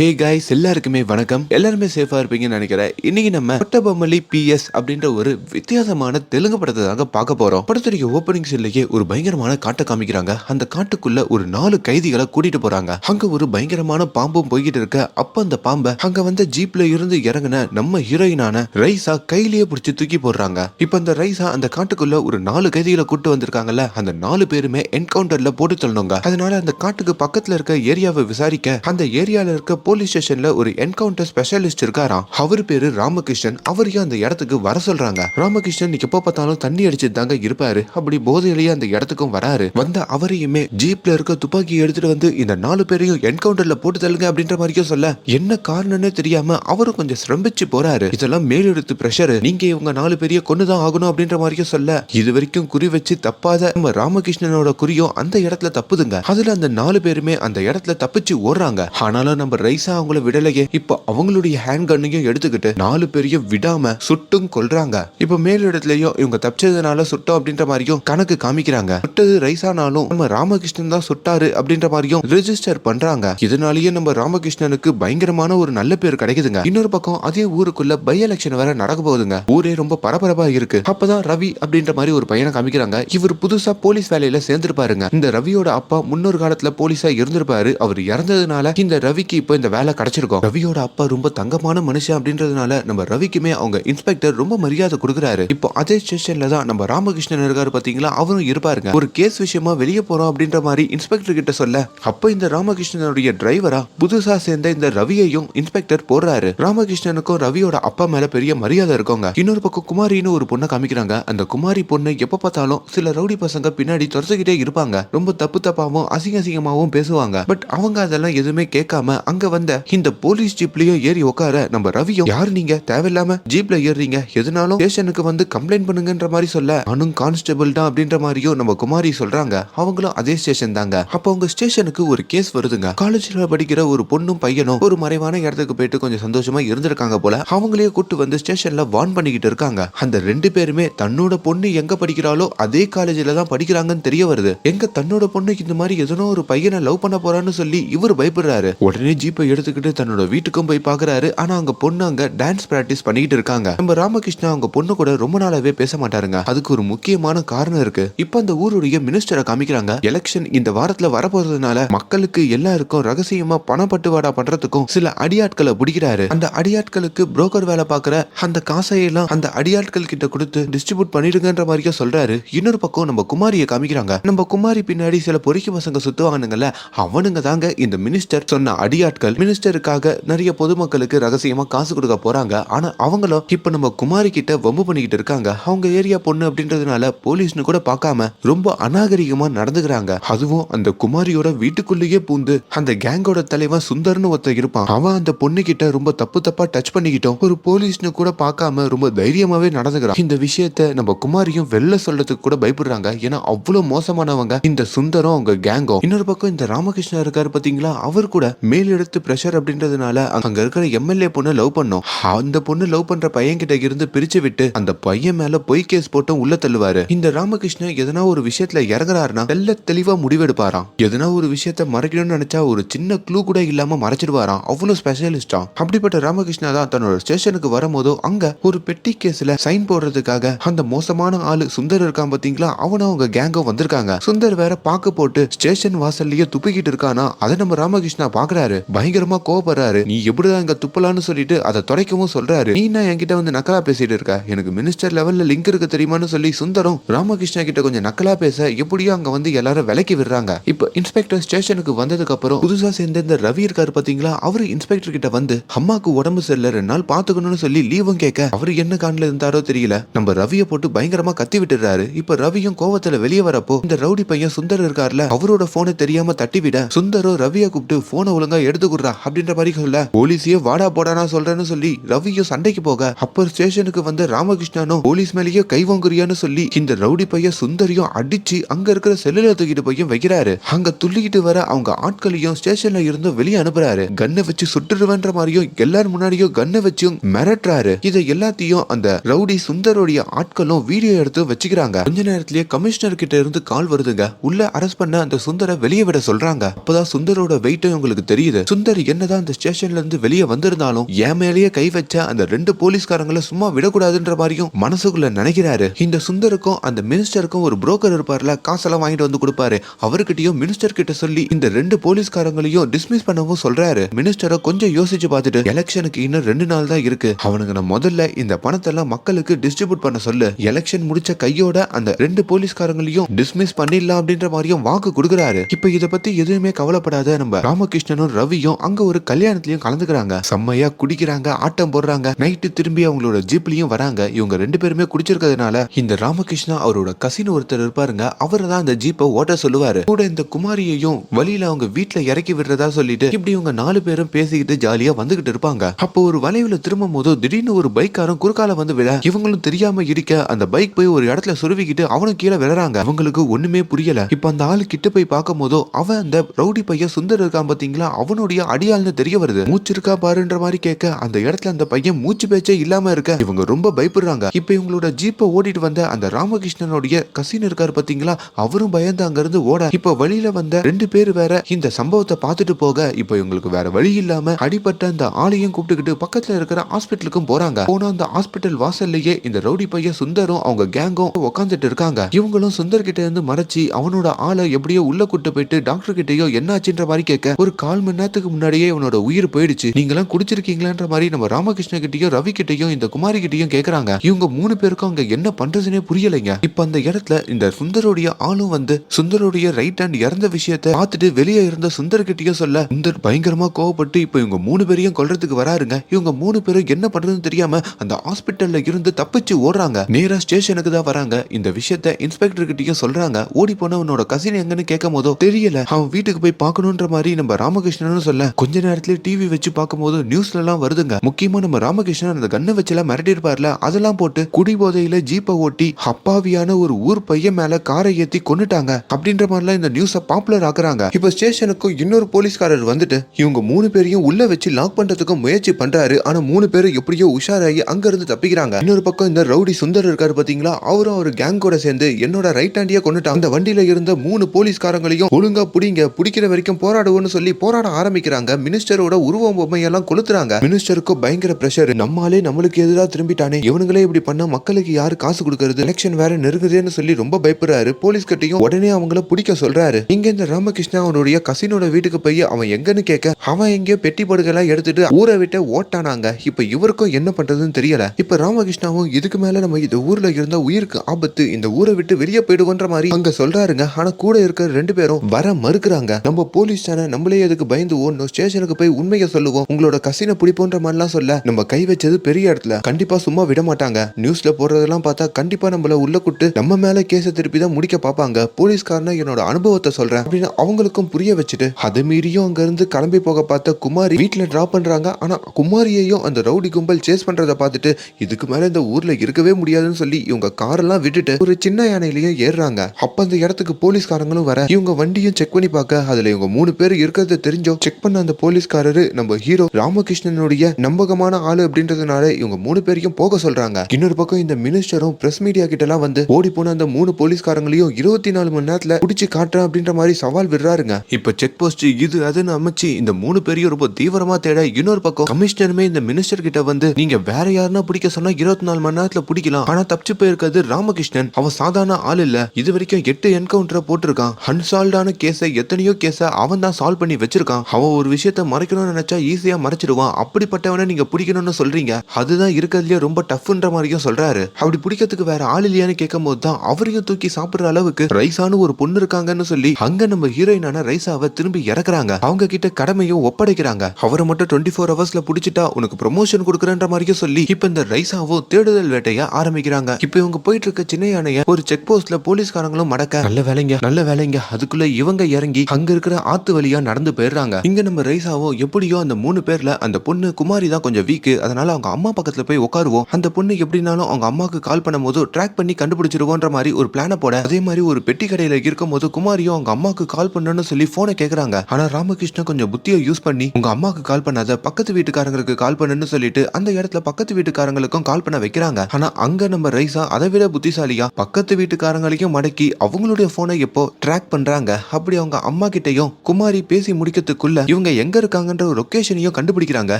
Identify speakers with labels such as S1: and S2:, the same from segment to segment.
S1: Hey guys எல்லாருக்குமே வணக்கம். எல்லாருமே சேஃபா இருப்பீங்கன்னு நினைக்கிறேன். இன்னைக்கு நம்ம கொட்டபொம்மலி பிஎஸ் அப்படின்ற ஒரு வித்தியாசமான தெலுங்கு படத்தை தாங்க பார்க்க போறோம். படத்துடைய ஓப்பனிங் சீன்லயே ஒரு பயங்கரமான காட்டை காமிக்கிறாங்க. அந்த காட்டுக்குள்ள ஒரு நாலு கைதிகளை கூட்டிட்டு போறாங்க. அங்க ஒரு பயங்கரமான பாம்பும் போய்கிட்டு இருக்க. அப்ப அந்த பாம்பை அங்க வந்த ஜீப்ல இருந்து இறங்குன நம்ம ஹீரோயினான ரைஸா கையிலேயே பிடிச்சி தூக்கி போடுறாங்க. இப்ப அந்த ரைஸா அந்த காட்டுக்குள்ள ஒரு நாலு கைதிகளை கூட்டு வந்திருக்காங்கல்ல. அந்த நாலு பேருமே என்கவுண்டர்ல போட்டு தள்ளணுங்க. அதனால அந்த காட்டுக்கு பக்கத்துல இருக்க ஏரியாவை விசாரிக்க அந்த ஏரியால இருக்க போலீஸ் ஸ்டேஷன்ல ஒரு என்கவுண்டர் ஸ்பெஷலிஸ்ட் இருக்காராம். அவர் பேரு ராமகிருஷ்ணன். அவரையும் அந்த இடத்துக்கு வர சொல்றாங்க? ராமகிருஷ்ணன் எப்ப பார்த்தாலும் தண்ணி அடிச்சுட்டு தாங்க இருப்பாரு. அப்படி போதையிலேயே அந்த இடத்துக்கும் வராரு. வந்த அவரையுமே ஜீப்ல இருக்க துப்பாக்கி எடுத்துட்டு வந்து இந்த நாலு பேரையும் என்கவுண்டர்ல போட்டு தள்ளுங்க அப்படின்ற மாதிரியும் சொல்ல என்ன காரணம்னு தெரியாம அவரும் கொஞ்சம் சிரம்பிச்சு போறாரு. இதெல்லாம் மேலெடுத்து பிரஷர் நீங்க இவங்க நாலு பேரையும் கொண்டுதான் ஆகணும் அப்படின்ற மாதிரியும் சொல்ல இது வரைக்கும் குறி வச்சு தப்பாத நம்ம ராமகிருஷ்ணனோட குறியும் அந்த இடத்துல தப்புதுங்க. அதுல அந்த நாலு பேருமே அந்த இடத்துல தப்பிச்சு ஓடுறாங்க. ஆனாலும் நம்ம ரைஸா அவங்கள விடலையே. இப்போ அவங்களுடைய ஹேண்ட் கன்னையும் எடுத்துக்கிட்டு நாலு பேரையும் விடாம சுட்டும் கொல்றாங்க. இப்போ மேல் இடத்துலயும் இவங்க தப்பிச்சதுனால சுட்டோம் அப்படின்ற மாதிரியும் கணக்கு காமிக்கிறாங்க. சுட்டது ரைசானாலும் நம்ம ராமகிருஷ்ணன் தான் சுட்டாரு அப்படின்ற மாதிரியும் ரெஜிஸ்டர் பண்றாங்க. இதனாலேயே நம்ம ராமகிருஷ்ணனுக்கு பயங்கரமான ஒரு நல்ல பேர் கிடைக்குதுங்க. இன்னொரு பக்கம் அதே ஊருக்குள்ள பை எலெக்ஷன் வேற நடக்க போகுதுங்க. ஊரே ரொம்ப பரபரப்பா இருக்கு. அப்பதான் ரவி அப்படின்ற மாதிரி ஒரு பையனை காமிக்கிறாங்க. இவர் புதுசா போலீஸ் வேலையில சேர்ந்திருப்பாருங்க. இந்த ரவியோட அப்பா முன்னொரு காலத்துல போலீஸா இருந்திருப்பாரு. அவர் இறந்ததுனால இந்த ரவிக்கு இப்போ இந்த வேலை கிடைச்சிருக்கும். ரவியோட அப்பா ரொம்ப தங்கமான மனுஷன் அப்படின்றதுனால நம்ம ரவிக்குமே அவங்க இன்ஸ்பெக்டர் ரொம்ப மரியாதை கொடுக்குறாரு. இப்போ அதே ஸ்டேஷன்ல தான் நம்ம ராமகிருஷ்ணன் இருக்காரு பாத்தீங்களா? அவரும் இருப்பாருங்க. ஒரு கேஸ் விஷயமா வெளியே போறோம் அப்படின்ற மாதிரி இன்ஸ்பெக்டர் கிட்ட சொல்ல அப்ப இந்த ராமகிருஷ்ணனுடைய டிரைவரா புதுசா சேர்ந்த இந்த ரவியையும் இன்ஸ்பெக்டர் போடுறாரு. ராமகிருஷ்ணனுக்கும் ரவியோட அப்பா மேல பெரிய மரியாதை இருக்கோங்க. இன்னொரு பக்கம் குமாரின்னு ஒரு பொண்ணை காமிக்கிறாங்க. அந்த குமாரி பொண்ணு எப்ப பார்த்தாலும் சில ரவுடி பசங்க பின்னாடி துரத்துக்கிட்டே இருப்பாங்க. ரொம்ப தப்பு தப்பாவும் அசிங்க அசிங்கமாவும் பேசுவாங்க. பட் அவங்க அதெல்லாம் எதுவுமே கேட்காம அங்க வந்த இந்த போலீஸ் ஜீப்லயே ஏறி உட்கார நம்ம ரவியும் யாரு நீங்க? தேவையில்லாம ஜீப்ல ஏறுறீங்க. எதுனாலும் ஸ்டேஷனுக்கு வந்து கம்ப்ளைண்ட் பண்ணுங்கன்ற மாதிரி சொல்ல அனும் கான்ஸ்டபிள் தான் அப்படின்ற மாதிரியும் நம்ம குமாரி சொல்றாங்க. அவங்களும் அதே ஸ்டேஷன் தாங்க. அப்போ உங்க ஸ்டேஷனுக்கு ஒரு கேஸ் வருதுங்க. காலேஜ்ல படிக்கிற ஒரு பொண்ணும் பையனும் ஒரு மறைவான இடத்துக்கு போயிட்டு கொஞ்சம் சந்தோஷமா இருந்திருக்காங்க போல அவங்களே கூட்டு வந்து ஸ்டேஷன்ல வார்ன் பண்ணிக்கிட்டு இருக்காங்க. அந்த ரெண்டு பேருமே தன்னோட பொண்ணு எங்க படிக்கிறாளோ அதே காலேஜ்ல தான் படிக்கிறாங்கன்னு தெரிய வருது. எங்க தன்னோட பொண்ணுக்கு இந்த மாதிரி எதனோ ஒரு பையனை லவ் பண்ண போறான்னு சொல்லி இவர் பயப்படுறாரு. உடனே ஜீப்பை எடுத்துக்கிட்டு தன்னோட வீட்டுக்கும் போய் பாக்குறாரு. ஆனா அங்க பொண்ணு அங்க டான்ஸ் பிராக்டிஸ் பண்ணிக்கிட்டு இருக்காங்க. நம்ம ராமகிருஷ்ணா அவங்க பொண்ணு கூட ரொம்ப நாளாவே பேச மாட்டாருங்க. அதுக்கு ஒரு முக்கியமான காரணம் இருக்கு. இப்ப அந்த ஊருடைய மினிஸ்டரை காமிக்கிறாங்க. எலெக்ஷன் இந்த வாரத்துல வரப்போறதுனால மக்களுக்கு எல்லாருக்கும் ரகசியமா பணப்பட்டுவாடா பண்றதுக்கும் சில அடியாட்களை பிடிக்கிறாரு. அந்த அடியாட்களுக்கு புரோக்கர் வேலை பார்க்குற அந்த காசையெல்லாம் அந்த அடியாட்கள் கிட்ட கொடுத்து டிஸ்ட்ரிபியூட் பண்ணிடுங்கன்ற மாதிரியே சொல்றாரு. இன்னொரு பக்கம் நம்ம குமாரியை காமிக்கிறாங்க. நம்ம குமாரி பின்னாடி சில பொறிக்கு பசங்க சுத்துவானுங்கல்ல அவனுங்க தாங்க இந்த மினிஸ்டர் சொன்ன அடியாட்கள். மினிஸ்டருக்காக நிறைய பொதுமக்களுக்கு ரகசியமா காசு கொடுக்க போறாங்க. ஆனா அவங்களும் இப்ப நம்ம குமாரி கிட்ட வம்பு பண்ணிக்கிட்டு இருக்காங்க. அவங்க ஏரியா பொண்ணு அப்படின்றதுனால போலீஸ்னு கூட பார்க்காம ரொம்ப அநாகரிகமா நடந்துக்கிறாங்க. அதுவும் அந்த குமாரியோட வீட்டுக்குள்ளேயே பூந்து அந்த கேங்கோட தலைவன் சுந்தர்னு ஒருத்தன் இருப்பான். அவன் அந்த பொண்ணு கிட்ட ரொம்ப தப்பு தப்பா டச் பண்ணிக்கிட்டோம். ஒரு போலீஸ்னு கூட பார்க்காம ரொம்ப தைரியமாவே நடந்துக்கிறான். இந்த விஷயத்த நம்ம குமாரியும் வெளில சொல்றதுக்கு கூட பயப்படுறாங்க. ஏன்னா அவ்வளவு மோசமானவங்க இந்த சுந்தரம் அவங்க கேங்கும். இன்னொரு பக்கம் இந்த ராமகிருஷ்ணா இருக்காரு பாத்தீங்களா? அவர் கூட மேலெடுத்து பிரஷர் அப்படின்றதுனால அங்க இருக்கிற எம்எல்ஏ பொண்ணு லவ் பண்ணோம். அந்த பொண்ணு லவ் பண்ற பையன் கிட்ட இருந்து பிரிச்சு விட்டு அந்த பையன் மேல பொய் கேஸ் போட்டும் உள்ள தள்ளுவாரு. இந்த ராமகிருஷ்ணன் எதனா ஒரு விஷயத்துல இறங்குறாருன்னா தெல்ல தெளிவா முடிவெடுப்பாராம். எதனா ஒரு விஷயத்த மறைக்கணும்னு நினைச்சா ஒரு சின்ன க்ளூ கூட இல்லாம மறைச்சிடுவாராம். அவ்வளவு ஸ்பெஷலிஸ்டா அப்படிப்பட்ட ராமகிருஷ்ணா தான் தன்னோட ஸ்டேஷனுக்கு வரும்போதோ அங்க ஒரு பெட்டி கேஸ்ல சைன் போடுறதுக்காக அந்த மோசமான ஆளு சுந்தர் இருக்கான் பாத்தீங்களா அவனும் அவங்க கேங்கும் வந்திருக்காங்க. சுந்தர் வேற பாக்கு போட்டு ஸ்டேஷன் வாசல்லயே துப்பிக்கிட்டு இருக்கானா? அதை நம்ம ராமகிருஷ்ணா பாக்குறாரு. பயங்கரமா கோவப்படுறாரு. நீ எப்படிதான் இங்க துப்பலான்னு சொல்லிட்டு அதை துடைக்கவும் சொல்றாரு. நீ என்ன என்கிட்ட வந்து நக்கலா பேசிட்டு இருக்க? எனக்கு மினிஸ்டர் லெவல்ல லிங்க் இருக்கு தெரியுமான்னு சொல்லி சுந்தரம் ராமகிருஷ்ணா கிட்ட கொஞ்சம் நக்கலா பேச எப்படியோ அங்க வந்து எல்லாரும் விலக்கி விடுறாங்க. இப்போ இன்ஸ்பெக்டர் ஸ்டேஷனுக்கு வந்ததுக்கு அப்புறம் புதுசா சேர்ந்த இந்த ரவி இருக்காரு பாத்தீங்களா? அவரு இன்ஸ்பெக்டர் கிட்ட வந்து அம்மாக்கு உடம்பு சரியில்ல ரெண்டு நாள் பாத்துக்கணும்னு சொல்லி லீவும் கேட்க அவரு என்ன காண்ல இருந்தாரோ தெரியல. நம்ம ரவியை போட்டு பயங்கரமா கத்தி விட்டுறாரு இப்ப ரவியும் கோவத்துல வெளியே வரப்போ இந்த ரவுடி பையன் சுந்தர் இருக்கார்ல அவரோட போனை தெரியாம தட்டி விட சுந்தரோ ரவியை கூப்பிட்டு போனை ஒழுங்கா எடுத்துக்குறா அப்படின்ற மாதிரி சொல்ல. போலீஸையே வாடா போடானா சொல்றேன்னு சொல்லி ரவியும் சண்டைக்கு போக அப்பர் ஸ்டேஷனுக்கு வந்த ராமகிருஷ்ணனும் போலீஸ் மேலேயே கை வாங்குறியான்னு சொல்லி இந்த ரவுடி பையன் சுந்தரியும் அடிச்சு அங்க இருக்கிற செல்லுல தூக்கிட்டு போய் வைக்கிறாரு. அங்க துள்ளிக்கிட்டு வர அவங்க ஆட்களையும் ஸ்டேஷன்ல இருந்து வெளியே அனுப்புறாரு. கண்ணை வச்சு சுட்டுருவேன்ற மாதிரியும் எல்லாரும் முன்னாடியும் கண்ணை வச்சும் மிரட்டுறாரு. இதை எல்லாத்தையும் அந்த ரவுடி சுந்தருடைய ஆட்களும் வீடியோ எடுத்து வச்சுக்கிறாங்க. கொஞ்ச நேரத்திலேயே கமிஷனர் கிட்ட இருந்து கால் வருதுங்க. உள்ள அரெஸ்ட் பண்ண அந்த சுந்தரை வெளியே விட சொல்றாங்க. அப்பதான் சுந்தரோட வெயிட்டும் உங்களுக்கு தெரியுது. சுந்தர் சுந்தர் என்னதான் அந்த ஸ்டேஷன்ல இருந்து வெளியே வந்திருந்தாலும் என் மேலேயே கை வச்ச அந்த ரெண்டு போலீஸ்காரங்களை சும்மா விடக்கூடாதுன்ற மாதிரியும் மனசுக்குள்ள நினைக்கிறாரு. இந்த சுந்தருக்கும் அந்த மினிஸ்டருக்கும் ஒரு புரோக்கர் இருப்பார்ல காசெல்லாம் வாங்கிட்டு வந்து கொடுப்பாரு. அவர்கிட்டயும் மினிஸ்டர் கிட்ட சொல்லி இந்த ரெண்டு போலீஸ்காரங்களையும் டிஸ்மிஸ் பண்ணவும் சொல்றாரு. மினிஸ்டரை கொஞ்சம் யோசிச்சு பார்த்துட்டு எலெக்ஷனுக்கு இன்னும் ரெண்டு நாள் தான் இருக்கு. அவனுங்க நான் முதல்ல இந்த பணத்தை எல்லாம் மக்களுக்கு டிஸ்ட்ரிபியூட் பண்ண சொல்லு. எலெக்ஷன் முடிச்ச கையோட அந்த ரெண்டு போலீஸ்காரங்களையும் டிஸ்மிஸ் பண்ணிடலாம் அப்படின்ற மாதிரியும் வாக்கு கொடுக்குறாரு. இப்ப இதை பத்தி எதுவுமே கவலைப்படாத நம்ம ராமகிருஷ்ணனும் ரவியும் அங்க ஒரு கல்யாணத்திலயும் கலந்துக்கிறாங்க. செம்மையா குடிக்கிறாங்க ஆட்டம் போடுறாங்க. நைட்டு திரும்பி அவங்களோட ஜீப்லயும் வராங்க. இவங்க ரெண்டு பேருமே குடிச்சிருக்கிறதுனால இந்த ராமகிருஷ்ணா அவரோட கசின் ஒருத்தர் இருப்பாருங்க. அவர் தான் அந்த ஜீப்பை ஓட்ட சொல்லுவாரு. கூட இந்த குமாரியையும் வழியில அவங்க வீட்டுல இறக்கி விடுறதா சொல்லிட்டு இப்படி இவங்க நாலு பேரும் பேசிக்கிட்டு ஜாலியா வந்துகிட்டு இருப்பாங்க. அப்போ ஒரு வளைவுல திரும்பும் போது திடீர்னு ஒரு பைக்காரன் குறுக்கால வந்து விட இவங்களும் தெரியாம இருக்க அந்த பைக் போய் ஒரு இடத்துல சுருவிக்கிட்டு அவனும் கீழே விழறாங்க. அவங்களுக்கு ஒண்ணுமே புரியல. இப்ப அந்த ஆளு கிட்ட போய் பார்க்கும் போதோ அவன் அந்த ரவுடி பையன் சுந்தர் இருக்கான் பாத்தீங்களா? அவனுடைய அடியாள்னு தெரிய வருது. மூச்சு இருக்கா பாருன்ற மாதிரி கேட்க அந்த இடத்துல அந்த பையன் மூச்சு பேச்சே இல்லாம இருக்க. இவங்க ரொம்ப பயப்படுறாங்க. இப்ப இவங்களோட ஜீப்பை ஓடிட்டு வந்த அந்த ராமகிருஷ்ணனுடைய கசின் இருக்காரு பாத்தீங்களா? அவரும் பயந்து அங்க இருந்து ஓட. இப்ப வழியில வந்த ரெண்டு பேர் வேற இந்த சம்பவத்தை பார்த்துட்டு போக இப்ப இவங்களுக்கு வேற வழி இல்லாம அடிபட்ட அந்த ஆளையும் கூப்பிட்டுக்கிட்டு பக்கத்துல இருக்கிற ஹாஸ்பிட்டலுக்கும் போறாங்க. போனா அந்த ஹாஸ்பிட்டல் வாசல்லையே இந்த ரவுடி பையன் சுந்தரும் அவங்க கேங்கும் உட்காந்துட்டு இருக்காங்க. இவங்களும் சுந்தர் கிட்ட இருந்து மறைச்சு அவனோட ஆளை எப்படியோ உள்ள கூட்டு போயிட்டு டாக்டர் கிட்டயோ என்னாச்சுன்ற மாதிரி கேட்க ஒரு கால் மணி நேரத்துக்கு முன்னாடியே இவனோட உயிர் போயிடுச்சு. நீங்களாம் குடிச்சிருக்கீங்களான்ற மாதிரி நம்ம ராமகிருஷ்ண கிட்டயும் ரவி கிட்டயும் இந்த குமாரி கிட்டயும் கேக்குறாங்க. இவங்க மூணு பேருக்கும் அங்க என்ன பண்றதுனே புரியலைங்க. இப்ப அந்த இடத்துல இந்த சுந்தருடைய ஆளும் வந்து சுந்தருடைய ரைட் ஹேண்ட் இறந்த விஷயத்த பார்த்துட்டு வெளியே இருந்த சுந்தர் கிட்டயும் சொல்ல சுந்தர் பயங்கரமா கோவப்பட்டு இப்ப இவங்க மூணு பேரையும் கொல்றதுக்கு வராருங்க. இவங்க மூணு பேரும் என்ன பண்றதுன்னு தெரியாம அந்த ஹாஸ்பிட்டல்ல இருந்து தப்பிச்சு ஓடுறாங்க. நேரா ஸ்டேஷனுக்கு தான் வராங்க. இந்த விஷயத்த இன்ஸ்பெக்டர் கிட்டயும் சொல்றாங்க. ஓடி போனவனோட கசின் எங்கன்னு கேட்கும் போதோ தெரியல. அவன் வீட்டுக்கு போய் பார்க்கணுன்ற மாதிரி நம்ம ராமகிருஷ்ணன் சொல்ல கொஞ்ச நேரத்துல டிவி வச்சு பார்க்கும்போது நியூஸ்ல எல்லாம் வருதுங்க. முக்கியமா நம்ம ராமகிருஷ்ணன் அந்த கண்ணை வச்சு எல்லாம் மிரட்டி இருப்பார்ல அதெல்லாம் போட்டு குடி போதையில ஜீப்பை ஓட்டி அப்பாவியான ஒரு ஊர் பையன் மேல காரை ஏத்தி கொண்டுட்டாங்க அப்படின்ற மாதிரிலாம் இந்த நியூஸ பாப்புலர் ஆக்குறாங்க. இப்ப ஸ்டேஷனுக்கும் இன்னொரு போலீஸ்காரர் வந்துட்டு இவங்க மூணு பேரையும் உள்ள வச்சு லாக் பண்றதுக்கும் முயற்சி பண்றாரு. ஆனா மூணு பேரும் எப்படியோ உஷாராகி அங்க இருந்து தப்பிக்கிறாங்க. இன்னொரு பக்கம் இந்த ரவுடி சுந்தர் இருக்காரு பாத்தீங்களா அவரும் அவர் கேங்கோட சேர்ந்து என்னோட ரைட் ஹேண்டியா கொண்டுட்டாங்க அந்த வண்டியில இருந்த மூணு போலீஸ்காரங்களையும் ஒழுங்கா புடிங்க பிடிக்கிற வரைக்கும் போராடுவோம்னு சொல்லி போராட ஆரம்பிக்கிறாங்க மினிஸ்டரோட உருவம் பொம்மையெல்லாம் கொளுத்துறாங்க. மினிஸ்டருக்கும் பயங்கர பிரஷர் நம்மாலே நம்மளுக்கு எதிராக திரும்பிட்டானே. இவனுங்களே இப்படி பண்ணா மக்களுக்கு யாரு காசு கொடுக்கறது? எலெக்ஷன் வேற நெருங்குதுன்னு சொல்லி ரொம்ப பயப்படுறாரு. போலீஸ் கட்டியும் உடனே அவங்கள பிடிக்க சொல்றாரு. இங்க இந்த ராமகிருஷ்ணா அவனுடைய கசினோட வீட்டுக்கு போய் அவன் எங்கன்னு கேட்க அவன் எங்கேயோ பெட்டி படுகெல்லாம் எடுத்துட்டு ஊரை விட்டு ஓட்டானாங்க. இப்ப இவருக்கும் என்ன பண்றதுன்னு தெரியல. இப்ப ராமகிருஷ்ணாவும் இதுக்கு மேல நம்ம இந்த ஊர்ல இருந்தா உயிருக்கு ஆபத்து இந்த ஊரை விட்டு வெளியே போயிடுவோன்ற மாதிரி அங்க சொல்றாருங்க. ஆனா கூட இருக்கிற ரெண்டு பேரும் வர மறுக்கிறாங்க. நம்ம போலீஸ் தானே நம்மளே அதுக்கு பயந்து பண்ணணும் ஸ்டேஷனுக்கு போய் உண்மையை சொல்லுவோம். உங்களோட கசினை பிடிப்போன்ற மாதிரிலாம் சொல்ல நம்ம கை வச்சது பெரிய இடத்துல. கண்டிப்பா சும்மா விட மாட்டாங்க. நியூஸ்ல போடுறதெல்லாம் பார்த்தா கண்டிப்பா நம்மள உள்ள கூட்டு நம்ம மேல கேஸ திருப்பி தான் முடிக்க பார்ப்பாங்க. போலீஸ்காரன என்னோட அனுபவத்தை சொல்றேன் அப்படின்னு அவங்களுக்கும் புரிய வச்சுட்டு அது மீறியும் அங்க இருந்து கிளம்பி போக பார்த்த குமாரி வீட்டுல டிராப் பண்றாங்க. ஆனா குமாரியையும் அந்த ரவுடி கும்பல் சேஸ் பண்றதை பார்த்துட்டு இதுக்கு மேல இந்த ஊர்ல இருக்கவே முடியாதுன்னு சொல்லி இவங்க காரெல்லாம் விட்டுட்டு ஒரு சின்ன யானையிலயும் ஏறுறாங்க. அப்ப அந்த இடத்துக்கு போலீஸ்காரங்களும் வர இவங்க வண்டியும் செக் பண்ணி பார்க்க அதுல இவங்க மூணு பேர் இருக்கிறத தெரிஞ்சோ செக் பண்ண அந்த போலீஸ்காரரு நம்ம ஹீரோ ராமகிருஷ்ணனுடைய நம்பகமான ஆளு அப்படின்றதுனால இவங்க மூணு பேரையும் போக சொல்றாங்க. இன்னொரு பக்கம் இந்த மினிஸ்டரும் பிரஸ் மீடியா கிட்ட எல்லாம் வந்து ஓடி போன அந்த மூணு போலீஸ்காரங்களையும் இருபத்தி நாலு மணி நேரத்துல பிடிச்சு காட்டுறேன் அப்படின்ற மாதிரி சவால் விடுறாருங்க. இப்ப செக் போஸ்ட் இது அதுன்னு அமைச்சு இந்த மூணு பேரையும் ரொம்ப தீவிரமா தேட இன்னொரு பக்கம் கமிஷனருமே இந்த மினிஸ்டர் கிட்ட வந்து நீங்க வேற யாருன்னா பிடிக்க சொன்னா இருபத்தி நாலு மணி நேரத்துல பிடிக்கலாம். ஆனா தப்பிச்சு போயிருக்கிறது ராமகிருஷ்ணன். அவன் சாதாரண ஆள் இல்ல. இது வரைக்கும் எட்டு என்கவுண்டரை போட்டிருக்கான். அன்சால்வ்டான கேஸை எத்தனையோ கேஸை அவன் தான் சால்வ் பண்ணி வச்சிருக்கான். அவன் ஒரு விஷயத்த மறைக்கணும்னு நினைச்சா ஈஸியா மறைச்சிடுவான். அப்படிப்பட்டவனை நீங்க பிடிக்கணும்னு சொல்றீங்க. அதுதான் இருக்கிறதுலயே ரொம்ப டஃப்ன்ற மாதிரியும் சொல்றாரு. அப்படி பிடிக்கிறதுக்கு வேற ஆள் இல்லையான்னு கேட்கும் போது தான் அவரையும் தூக்கி சாப்பிடுற அளவுக்கு ரைசானு ஒரு பொண்ணு இருக்காங்கன்னு சொல்லி அங்க நம்ம ஹீரோயினான ரைசாவை திரும்பி இறக்குறாங்க. அவங்க கிட்ட கடமையும் ஒப்படைக்கிறாங்க. அவரை மட்டும் டுவெண்ட்டி ஃபோர் ஹவர்ஸ்ல பிடிச்சிட்டா உனக்கு ப்ரொமோஷன் கொடுக்குறன்ற மாதிரியும் சொல்லி இப்ப இந்த ரைசாவும் தேடுதல் வேட்டைய ஆரம்பிக்கிறாங்க. இப்ப இவங்க போயிட்டு இருக்க சின்ன யானைய ஒரு செக் போஸ்ட்ல போலீஸ்காரங்களும் மடக்க நல்ல வேலைங்க நல்ல வேலைங்க. அதுக்குள்ள இவங்க இறங்கி அங்க இருக்கிற ஆத்து வழியா நடந்து போயிடுறாங்க. இங்க நம்ம ரைசாவோ எப்படியோ அந்த மூணு பேர்ல அந்த பொண்ணு குமாரி தான் கொஞ்சம் வீக்கு அதனால அவங்க அம்மா பக்கத்துல போய் உட்காருவோம் அந்த பொண்ணு எப்படினாலும் அவங்க அம்மாவுக்கு கால் பண்ணும்போது ட்ராக் பண்ணி கண்டுபிடிச்சிருவோன்ற மாதிரி ஒரு பிளான போட. அதே மாதிரி ஒரு பெட்டி கடையில இருக்கும்போது குமாரியும் அவங்க அம்மாவுக்கு கால் பண்ணணும்னு சொல்லி போனை கேக்குறாங்க. ஆனா ராமகிருஷ்ணன் கொஞ்சம் புத்தியை யூஸ் பண்ணி உங்க அம்மாவுக்கு கால் பண்ணாத பக்கத்து வீட்டுக்காரங்களுக்கு கால் பண்ணுன்னு சொல்லிட்டு அந்த இடத்துல பக்கத்து வீட்டுக்காரங்களுக்கும் கால் பண்ண வைக்கிறாங்க. ஆனா அங்க நம்ம ரைசா அதை விட புத்திசாலியா பக்கத்து வீட்டுக்காரங்களையும் மடக்கி அவங்களுடைய போனை எப்போ ட்ராக் பண்றாங்க? அப்படி அவங்க அம்மா கிட்டையும் குமாரி பேசி முடிக்கிறதுக்குள்ள இவங்க எங்க இருக்காங்கன்ற ஒரு லொகேஷனையும் கண்டுபிடிக்கிறாங்க.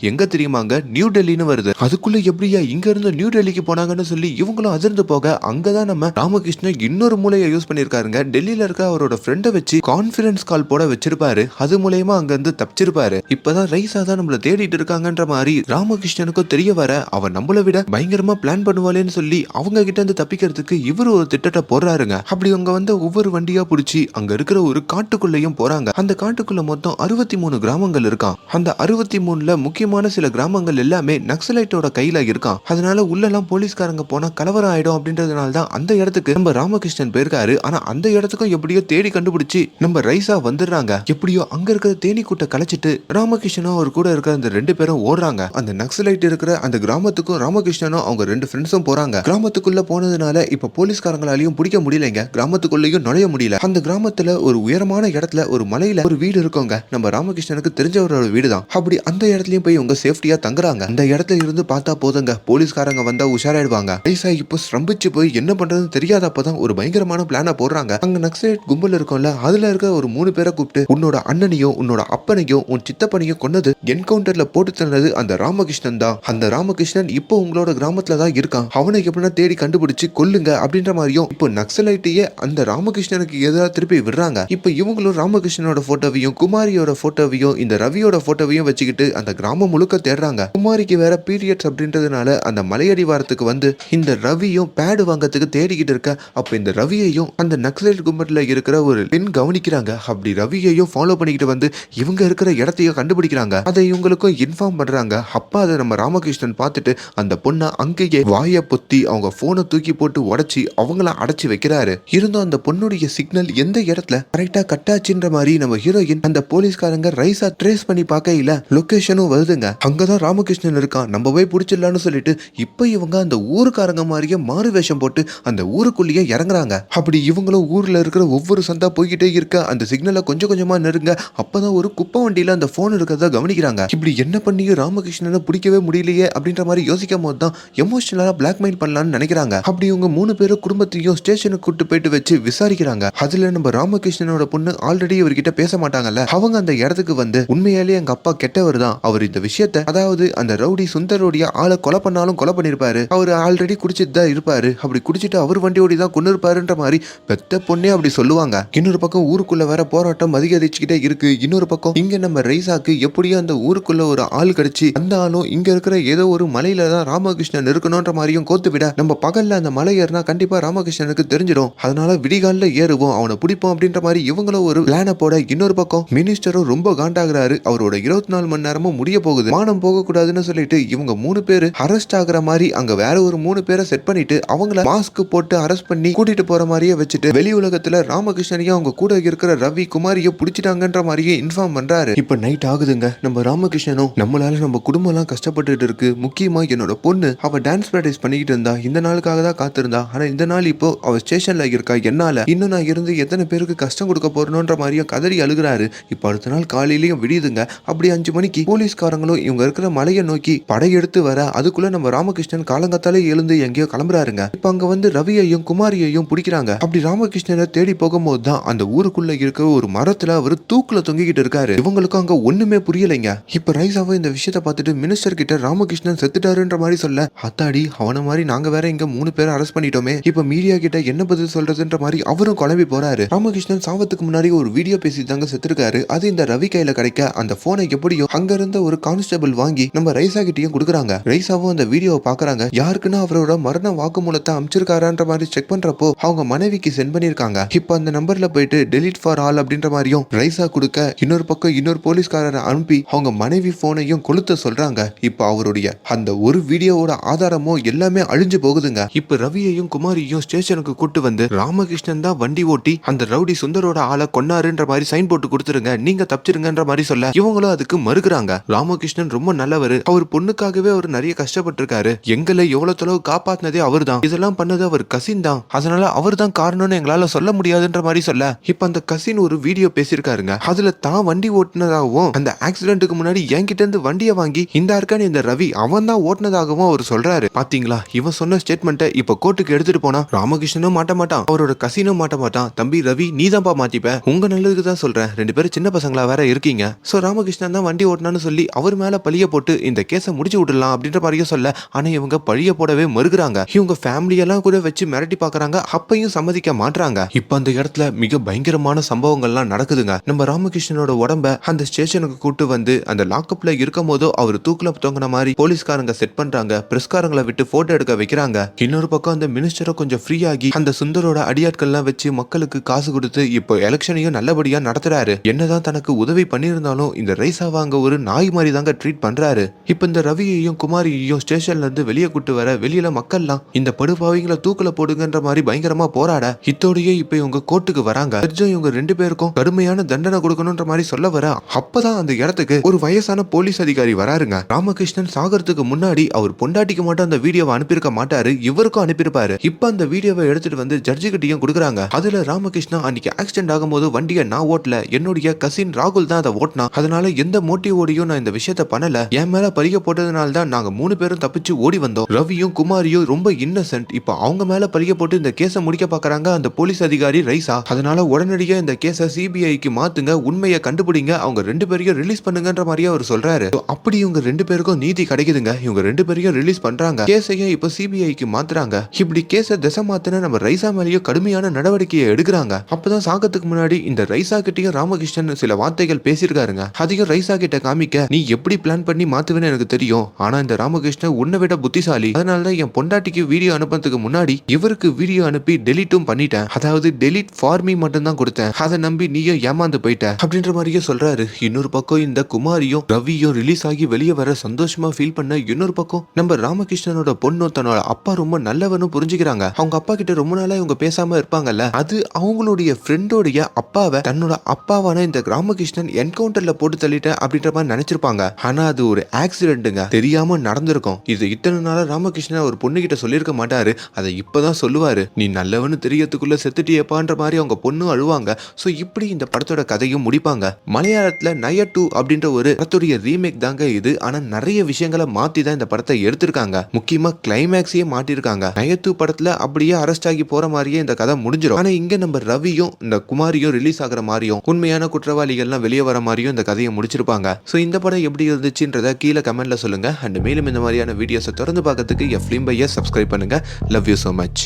S1: எங்க தெரியுமாங்க? நியூ டெல்லின்னு வருது. அதுக்குள்ள எப்படியா இங்க இருந்து நியூ டெல்லிக்கு போனாங்கன்னு சொல்லி இவங்களும் அதிர்ந்து போக அங்கதான் நம்ம ராமகிருஷ்ணன் இன்னொரு மூலையை யூஸ் பண்ணிருக்காருங்க டெல்லியில இருக்க அவரோட ஃப்ரெண்டை வச்சு கான்ஃபரன்ஸ் கால் போட வச்சிருப்பாரு. அது மூலயமா அங்க இருந்து தப்பிச்சிருப்பாரு. இப்பதான் ரைஸா தான் நம்மள தேடிட்டு இருக்காங்கன்ற மாதிரி ராமகிருஷ்ணனுக்கும் தெரிய வர அவன் நம்மள விட பயங்கரமா பிளான் பண்ணுவாளேன்னு சொல்லி அவங்க கிட்ட இருந்து தப்பிக்கிறதுக்கு இவரு ஒரு திட்டத்தை போடுறாருங்க. அப்படி அவங்க வந்து ஒவ்வொரு வண்டியா புடிச்சு அங்க இருக்கிற ஒரு காட்டுக்குள்ளேயும் போறாங்க. அந்த காட்டுக்குள்ள மொத்தம் அறுபத்தி மூணு கிராமங்கள் இருக்கான். அந்த அறுபத்தி மூணுல முக்கியமான சில கிராமங்கள் எல்லாமே நக்சலைட்டோட கையில இருக்கான். அதனால உள்ளெல்லாம் போலீஸ்காரங்க போனா கலவரம் ஆயிடும் அப்படின்றதுனால தான் அந்த இடத்துக்கு நம்ம ராமகிருஷ்ணன் போயிருக்காரு. ஆனா அந்த இடத்துக்கும் எப்படியோ தேடி கண்டுபிடிச்சு நம்ம ரைஸா வந்துடுறாங்க. எப்படியோ அங்க இருக்கிற தேனி கூட்ட கலைச்சிட்டு ராமகிருஷ்ணனும் அவர் கூட இருக்கிற அந்த ரெண்டு பேரும் ஓடுறாங்க. அந்த நக்சலைட் இருக்கிற அந்த கிராமத்துக்கும் ராமகிருஷ்ணனும் அவங்க ரெண்டு ஃப்ரெண்ட்ஸும் போறாங்க. கிராமத்துக்குள்ள போனதுனால இப்ப போலீஸ்காரங்களாலையும் பிடிக்க முடியலைங்க. கிராமத்துக்குள்ளேயும் நுழைய முடியல. அந்த கிராமத்துல ஒரு உயரமான இடத்துல ஒரு மலையில ஒரு வீடு இருக்கோங்க. நம்ம ராமகிருஷ்ணன் ராமகிருஷ்ணனுக்கு தெரிஞ்சவரோட வீடு தான் அப்படி அந்த இடத்துலயும் போய் இவங்க சேஃப்டியா தங்குறாங்க. அந்த இடத்துல இருந்து பார்த்தா போதுங்க. போலீஸ்காரங்க வந்தா உஷாராயிடுவாங்க. ஐசா இப்போ ஸ்ரம்பிச்சு போய் என்ன பண்றதுன்னு தெரியாத அப்பதான் ஒரு பயங்கரமான பிளான போடுறாங்க. அங்க நக்சலைட் கும்பல் இருக்கும்ல அதுல இருக்க ஒரு மூணு பேரை கூப்பிட்டு உன்னோட அண்ணனையும் உன்னோட அப்பனையும் உன் சித்தப்பனையும் கொன்னது என்கவுண்டர்ல போட்டு தந்தது அந்த ராமகிருஷ்ணன் தான். அந்த ராமகிருஷ்ணன் இப்போ உங்களோட கிராமத்துல தான் இருக்கான். அவனை எப்படின்னா தேடி கண்டுபிடிச்சு கொல்லுங்க அப்படின்ற மாதிரியும் இப்போ நக்சலைட்டையே அந்த ராமகிருஷ்ணனுக்கு எதிராக திருப்பி விடுறாங்க. இப்போ இவங்களும் ராமகிருஷ்ணனோட போட்டோவையும் குமாரியோட போட்டோவையும் இந்த ரவியோட போட்டோவையும் வச்சுக்கிட்டு அந்த கிராமம் முழுக்க தேடுறாங்க. குமாரிக்கு வேற பீரியட்ஸ் அப்படின்றதுனால அந்த மலையடிவாரத்துக்கு வந்து இந்த ரவியும் பேடு வாங்கறதுக்கு தேடிக்கிட்டு இருக்க. அப்ப இந்த ரவியையும் அந்த நக்சலைட் கும்பல்ல இருக்கிற ஒரு பெண் கவனிக்கிறாங்க. அப்படி ரவியையும் ஃபாலோ பண்ணிக்கிட்டு வந்து இவங்க இருக்கிற இடத்தையும் கண்டுபிடிக்கிறாங்க. அதை இவங்களுக்கும் இன்ஃபார்ம் பண்றாங்க. அப்பா அதை நம்ம ராமகிருஷ்ணன் பார்த்துட்டு அந்த பொண்ணை அங்கேயே வாயை பொத்தி அவங்க போனை தூக்கி போட்டு உடைச்சி அவங்கள அடைச்சி வைக்கிறாரு. இருந்தும் அந்த பொண்ணுடைய சிக்னல் எந்த இடத்துல கரெக்டா கட்டாச்சுன்ற மாதிரி நம்ம ஹீரோயின் அந்த போலீஸ்காரங்க ரைஸா ட்ரேஸ் பண்ணி பார்க்கையில லொக்கேஷனும் வருதுங்க. அங்கதான் ராமகிருஷ்ணன் இருக்கான். நம்ம போய் பிடிச்சிடலான்னு சொல்லிட்டு இப்போ இவங்க அந்த ஊருக்காரங்க மாதிரியே மாறு வேஷம் போட்டு அந்த ஊருக்குள்ளேயே இறங்குறாங்க. அப்படி இவங்களும் ஊர்ல இருக்கிற ஒவ்வொரு சந்தா போய்கிட்டே இருக்க அந்த சிக்னலை கொஞ்சம் கொஞ்சமா நெருங்க அப்பதான் ஒரு குப்பை வண்டியில அந்த போன் இருக்கிறத கவனிக்கிறாங்க. இப்படி என்ன பண்ணியும் ராமகிருஷ்ணனை பிடிக்கவே முடியலையே அப்படின்ற மாதிரி யோசிக்கும் போது தான் எமோஷனலா பிளாக்மெயில் பண்ணலாம்னு நினைக்கிறாங்க. அப்படி இவங்க மூணு பேரும் குடும்பத்தையும் ஸ்டேஷனுக்கு கூட்டு போயிட்டு வச்சு விசாரிக்கிறாங்க. அதுல நம்ம ராமகிருஷ்ணனோட பொண்ணு ஆல்ரெடி இவர்கிட்ட பேச மாட்டாங்கல்ல. அவங்க அந்த இடத்துக்கு வந்து உண்மையாலே எங்க அப்பா கெட்டவர் தான். அவர் இந்த விஷயத்த அதாவது அந்த ரவுடி சுந்தரோடைய ஆளை கொலை பண்ணாலும் கொலை பண்ணிருப்பாரு. அவர் ஆல்ரெடி குடிச்சிட்டு தான் இருப்பாரு. அப்படி குடிச்சிட்டு அவர் வண்டி ஓடி தான் கொண்டு இருப்பாருன்ற மாதிரி பெத்த பொண்ணே அப்படி சொல்லுவாங்க. இன்னொரு பக்கம் ஊருக்குள்ள வேற போராட்டம் அதிகரிச்சுக்கிட்டே இருக்கு. இன்னொரு பக்கம் இங்க நம்ம ரைசாக்கு எப்படியோ அந்த ஊருக்குள்ள ஒரு ஆள் கிடைச்சு அந்த ஆளும் இங்க இருக்கிற ஏதோ ஒரு மலையில தான் ராமகிருஷ்ணன் இருக்கணும்ன்ற மாதிரியும் கோத்து விட நம்ம பகல்ல அந்த மலை ஏறினா கண்டிப்பா ராமகிருஷ்ணனுக்கு தெரிஞ்சிடும். அதனால விடிகாலில் ஏறுவோம் அவனை பிடிப்போம் அப்படின்ற மாதிரி இவங்களும் ஒரு பிளான போட இன்னொரு பக்கம் மினிஸ்டரும் ரொம்ப காண்டாகிறாரு. அவரோட இருபத்தி நாலு மணி நேரமும் முடிய போகுது. மானம் போகக்கூடாதுன்னு சொல்லிட்டு இவங்க மூணு பேர் அரெஸ்ட் ஆகுற மாதிரி அங்க வேற ஒரு மூணு பேரை செட் பண்ணிட்டு அவங்கள மாஸ்க் போட்டு அரெஸ்ட் பண்ணி கூட்டிட்டு போற மாதிரியே வச்சுட்டு வெளி உலகத்துல ராமகிருஷ்ணனையும் அவங்க கூட இருக்கிற ரவி குமாரியை பிடிச்சிட்டாங்கன்ற மாதிரியே இன்ஃபார்ம் பண்றாரு. இப்ப நைட் ஆகுதுங்க. நம்ம ராமகிருஷ்ணனும் நம்மளால நம்ம குடும்பம் எல்லாம் கஷ்டப்பட்டுட்டு இருக்கு. முக்கியமா என்னோட பொண்ணு. அவ டான்ஸ் ப்ராக்டிஸ் பண்ணிக்கிட்டு இருந்தா. இந்த நாளுக்காக தான் காத்திருந்தா. ஆனா இந்த நாள் இப்போ அவ ஸ்டேஷன்ல இருக்கா? என்னால? இன்னும் நான் இருந்து எத்தனை பேருக்கு கஷ்டம் கொடுக்க போறணுன்ற மாதிரியும் கதறி அழுகுறாரு. இப்போ அடுத்த நாள் வழியிலையும் விடியுதுங்க. அப்படி அஞ்சு மணிக்கு போலீஸ்காரங்களும் இவங்க இருக்கிற மலையை நோக்கி படையெடுத்து வர அதுக்குள்ள நம்ம ராமகிருஷ்ணன் காலங்கத்தாலே எழுந்து எங்கேயோ கிளம்புறாருங்க. இப்ப அங்க வந்து ரவியையும் குமாரியையும் பிடிக்கிறாங்க. அப்படி ராமகிருஷ்ணனை தேடி போகும்போது தான் அந்த ஊருக்குள்ள இருக்க ஒரு மரத்துல அவர் தூக்குல தொங்கிக்கிட்டு இருக்காரு. இவங்களுக்கும் அங்க ஒண்ணுமே புரியலைங்க. இப்ப ரைசாவும் இந்த விஷயத்த பார்த்துட்டு மினிஸ்டர் கிட்ட ராமகிருஷ்ணன் செத்துட்டாருன்ற மாதிரி சொல்ல அத்தாடி அவன மாதிரி நாங்க வேற இங்க மூணு பேரை அரெஸ்ட் பண்ணிட்டோமே. இப்ப மீடியா கிட்ட என்ன பதில் சொல்றதுன்ற மாதிரி அவரும் குழம்பி போறாரு. ராமகிருஷ்ணன் சாவத்துக்கு முன்னாடி ஒரு வீடியோ பேசி தாங்க செத்துருக்காரு. அது இந்த ரவி கையில கிடைக்க அந்த போனை எப்படியோ அங்க இருந்த ஒரு கான்ஸ்டபிள் வாங்கி நம்ம ரைசா கிட்டயும் கொடுக்குறாங்க. ரைசாவும் அந்த வீடியோவை பாக்குறாங்க யாருக்குன்னா அவரோட மரண வாக்குமூலத்தை அமைச்சிருக்காரான்ற மாதிரி செக் பண்றப்போ அவங்க மனைவிக்கு சென்ட் பண்ணிருக்காங்க. இப்ப அந்த நம்பர்ல போயிட்டு டெலிட் ஃபார் ஆல் அப்படின்ற மாதிரியும் ரைசா கொடுக்க இன்னொரு பக்கம் இன்னொரு போலீஸ்காரரை அனுப்பி அவங்க மனைவி போனையும் கொளுத்த சொல்றாங்க. இப்போ அவருடைய அந்த ஒரு வீடியோவோட ஆதாரமும் எல்லாமே அழிஞ்சு போகுதுங்க. இப்ப ரவியையும் குமாரியையும் ஸ்டேஷனுக்கு கூட்டு வந்து ராமகிருஷ்ணன் தான் வண்டி ஓட்டி அந்த ரவுடி சுந்தரோட ஆளை கொன்னாருன்ற மாதிரி சைன் போட்டு கொடுத்துருங்க. நீங்க தப்பிச்சிருங்கன்ற மாதிரி சொல்ல இவங்களும் அதுக்கு மறுக்கிறாங்க. ராமகிருஷ்ணன் ரொம்ப நல்லவர். அவர் பொண்ணுக்காகவே அவர் நிறைய கஷ்டப்பட்டிருக்காரு. எங்களை எவ்வளவு தொலைவு காப்பாத்தினதே அவர் தான் இதெல்லாம் பண்ணது அவர் கசின் தான் அதனால அவர் தான் காரணம்னு எங்களால சொல்ல முடியாதுன்ற மாதிரி சொல்ல இப்ப அந்த கசின் ஒரு வீடியோ பேசியிருக்காருங்க. அதுல தான் வண்டி ஓட்டினதாகவும் அந்த ஆக்சிடென்ட்டுக்கு முன்னாடி என்கிட்ட இருந்து வண்டியை வாங்கி இந்த இருக்கான இந்த ரவி அவன் தான் ஓட்டுனதாகவும் அவர் சொல்றாரு. பாத்தீங்களா? இவன் சொன்ன ஸ்டேட்மெண்ட்டை இப்ப கோர்ட்டுக்கு எடுத்துட்டு போனா ராமகிருஷ்ணனும் மாட்ட மாட்டான். அவரோட கசினும் மாட்ட மாட்டான். தம்பி ரவி நீதான்ப்பா மாத்திப்ப. உங்க நல்லதுக்கு தான் சொல்றேன். ரெண்டு பேரும் சின்ன பசங்களா வேற இருக்கீங்க. ஸோ ராமகிருஷ்ணன் தான் வண்டி ஓட்டினான்னு சொல்லி அவர் மேல பழிய போட்டு இந்த கேஸை முடிச்சு விடலாம் அப்படின்ற மாதிரியும் சொல்ல ஆனா இவங்க பழிய போடவே மறுக்கிறாங்க. இவங்க ஃபேமிலியெல்லாம் கூட வச்சு மிரட்டி பார்க்குறாங்க. அப்பையும் சம்மதிக்க மாட்றாங்க. இப்போ அந்த இடத்துல மிக பயங்கரமான சம்பவங்கள்லாம் நடக்குதுங்க. நம்ம ராமகிருஷ்ணனோட உடம்ப அந்த ஸ்டேஷனுக்கு கூட்டு வந்து அந்த லாக்அப்ல இருக்கும் போதோ அவர் தூக்குல தொங்கின மாதிரி போலீஸ்காரங்க செட் பண்றாங்க. பிரஸ்காரங்களை விட்டு போட்டோ எடுக்க வைக்கிறாங்க. இன்னொரு பக்கம் அந்த மினிஸ்டரை கொஞ்சம் ஃப்ரீ ஆகி அந்த சுந்தரோட அடியாட்கள்லாம் வச்சு மக்களுக்கு காசு கொடுத்து இப்போ எலெக்ஷனையும் நல்லபடியா நடத்துறாரு. என்னதான் தனக்கு உதவி பண்ணியிருந்தாலும் இந்த ரைசாவை அங்க ஒரு நாய் மாதிரி தாங்க ட்ரீட் பண்றாரு. இப்போ இந்த ரவியையும் குமாரியையும் ஸ்டேஷன்ல இருந்து வெளியே கூட்டு வர வெளியில மக்கள்லாம் இந்த படுபாவிங்களை தூக்கல போடுங்கன்ற மாதிரி பயங்கரமா போராட இத்தோடையே இப்போ இவங்க கோர்ட்டுக்கு வராங்க. ஜட்ஜும் இவங்க ரெண்டு பேருக்கும் கடுமையான தண்டனை கொடுக்கணும்ன்ற மாதிரி சொல்ல வர அப்பதான் அந்த இடத்துக்கு ஒரு வயசான போலீஸ் அதிகாரி வராருங்க. ராமகிருஷ்ணன் சாகறதுக்கு முன்னாடி அவர் பொண்டாட்டிக்கு மட்டும் அந்த வீடியோவை அனுப்பியிருக்க மாட்டாரு இவருக்கும் அனுப்பியிருப்பாரு. இப்ப அந்த வீடியோவை எடுத்துட்டு வந்து ஜட்ஜு கிட்டையும் கொடுக்குறாங்க. அதுல ராமகிருஷ்ணா அன்னைக்கு ஆக்சிடென்ட் ஆகும்போது வண்டியை நான் ஓட்டல என்னுடைய கசின் ராகுல் தான் அதை ஓட்டினா அதனால எந்த மோட்டிவோடையும் நான் இந்த விஷயத்த பண்ணல. என் மேல பறிக்க போட்டதுனால தான் நாங்க மூணு பேரும் தப்பிச்சு ஓடி வந்தோம். ரவியும் குமாரியும் ரொம்ப இன்னசென்ட் இப்போ அவங்க மேல பறிக்க போட்டு இந்த கேஸை முடிக்க பாக்குறாங்க அந்த போலீஸ் அதிகாரி ரைசா. அதனால உடனடியா இந்த கேஸை சிபிஐக்கு மாத்துங்க உண்மையை கண்டுபிடிங்க அவங்க ரெண்டு பேரையும் ரிலீஸ் பண்ணுங்கன்ற மாதிரியே அவர் சொல்றாரு. அப்படி இவங்க ரெண்டு பேருக்கும் நீதி கிடைக்குதுங்க. இவங்க ரெண்டு பேரையும் ரிலீஸ் பண்றாங்க. கேஸையும் இப்போ சிபிஐக்கு மாத்துறாங்க. இப்படி கேஸை திசை மாத்தின நம்ம ரைசா மேலேயும் கடுமையான நடவடிக்கையை எடுக்கிறாங்க. அப்பதான் சாகத்துக்கு முன்னாடி இந்த ரைசா கிட்டயும் ராமகிருஷ்ணன் சில வார்த்தைகள் பேசியிருக்காருங்க. அதையும் ரைசா கிட்ட காமிக்க நீ எப்படி பிளான் பண்ணி மாத்துவேன்னு எனக்கு தெரியும். ஆனா இந்த ராமகிருஷ்ணன் உன்னை விட புத்திசாலி. அதனாலதான் என் பொண்டாட்டிக்கு வீடியோ அனுப்புறதுக்கு முன்னாடி இவருக்கு வீடியோ அனுப்பி டெலிட்டும் பண்ணிட்டேன். அதாவது டெலிட் ஃபார்மி மட்டும் தான் கொடுத்தேன். அதை நம்பி நீயும் ஏமாந்து போயிட்ட. அப்படின்ற மாதிரியே சொல்றாரு. இன்னொரு பக்கம் இந்த குமாரியும் ரவியும் ரிலீஸ் ஆகி வெளியே வர சந்தோஷமா ஃபீல் பண்ண இன்னொரு பக்கம் நம்ம ராமகிருஷ்ணனோட பொண்ணும் தன்னோட அப்பா ரொம்ப நல்லவனும் புரிஞ்சுக்கிறாங்க. அவங்க அப்பா கிட்ட ரொம்ப நாளா இவங்க பேசாம இருப்பாங்கல்ல அது அவங்களுடைய ஃப்ரெண்டோடைய அப்பாவை தன்னோட அப்பாவான இந்த ராமகிருஷ்ணன் என்கவுண்டர்ல போட்டு தள்ளிட்டேன் அப்படின்ற மாதிரி நினைச்சிருப்பாங்க. ஆனா அது ஒரு ஆக்சிடென்ட்டுங்க தெரியாம நடந்திருக்கும். இது இத்தனை நாளா ராமகிருஷ்ணன் ஒரு பொண்ணு கிட்ட சொல்லியிருக்க மாட்டாரு. அதை இப்பதான் சொல்லுவாரு. நீ நல்லவன்னு தெரியறதுக்குள்ள செத்துட்டியப்பான்ற மாதிரி அவங்க பொண்ணும் அழுவாங்க. ஸோ இப்படி இந்த படத்தோட கதையும் முடிப்பாங்க. மலையாளத்துல நய டூ அப்படின்ற ஒரு படத்துடைய ரீமேக் தாங்க இது. ஆனா நிறைய விஷயங்களை மாத்தி தான் இந்த படத்தை எடுத்திருக்காங்க. முக்கியமா கிளைமேக்ஸையே மாட்டிருக்காங்க நய டூ படத்துல அப்படியே அரெஸ்ட் ஆகி போற மாதிரியே இந்த கதை முடிஞ்சிடும் ஆனா இங்க நம்ம ரவியும் இந்த குமாரியும் ரிலீஸ் ஆகுற மாதிரியும் உண்மையான குற்றவாளிகள்லாம் வெளியே வர மாதிரியும் இந்த கதையை முடிச்சிருப்பாங்க. ஸோ இந்த படம் எப்படி இருந்துச்சுன்றத கீழே கமெண்ட்ல சொல்லுங்க. அண்ட் மேலும் இந்த மாதிரியான வீடியோஸை தொடர்ந்து பார்க்கறதுக்கு எஃப்லிம் ஃபிலிம் பையை சப்ஸ்கிரைப் பண்ணுங்க. Love you so much